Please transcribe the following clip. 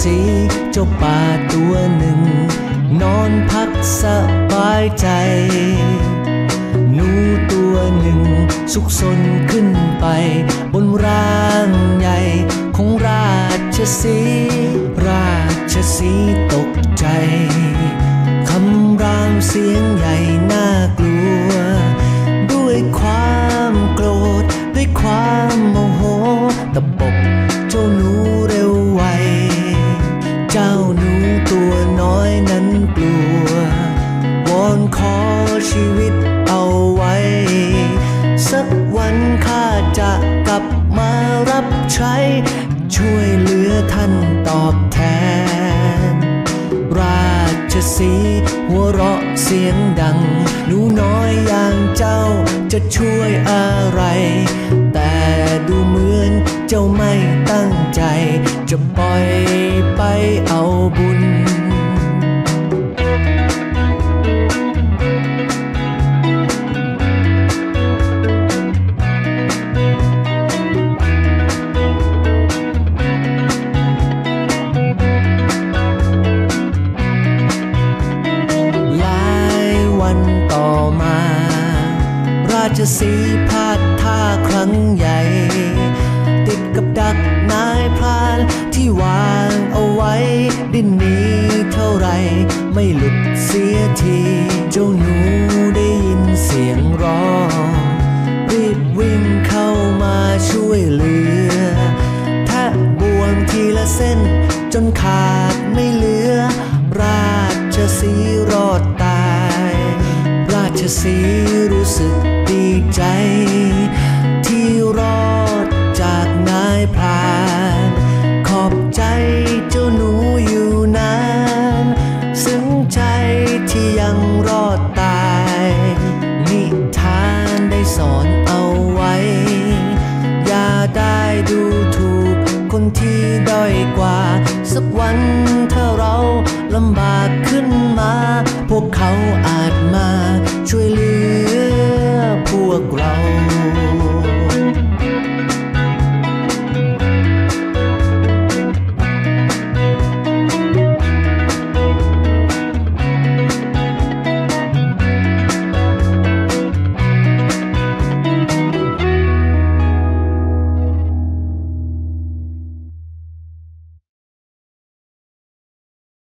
สีเจ้าป่าตัวหนึ่ง นอนพักสบายใจ หนูตัวหนึ่งสุขสนขึ้นไป บนร่างใหญ่ของราชสีราชสีตกใจคำรามเสียงใหญ่น่ากลัว ด้วยความโกรธ ด้วยความโมโหตะปบเจ้าหนู สีห์หัวเราะเสียงดัง หนูน้อยอย่างเจ้าจะช่วยอะไร แต่ดูเหมือนเจ้าไม่ตั้งใจ จะปล่อยไปเอาบุญ ราชสีพลาดท่าครั้งใหญ่ ติดกับดักนายพรานที่วางเอาไว้ ดิ้นหนีเท่าไร ไม่หลุดเสียที เจ้าหนูได้ยินเสียงร้อง รีบวิ่งเข้ามาช่วยเหลือแทะบ่วงทีละเส้น จนขาดไม่เหลือ ราชสีรอดตาย ราชสีรู้สึก ใจ ที่รอดจากนายพรานขอบใจเจ้าหนูอยู่นานซึ้งใจที่ยังรอดตาย นิทานได้สอนเอาไว้ อย่าได้ดูถูกคนที่ด้อยกว่า สักวันถ้าเราลำบากขึ้นมา พวกเขาอาจมาช่วยเหลือ พวกเรา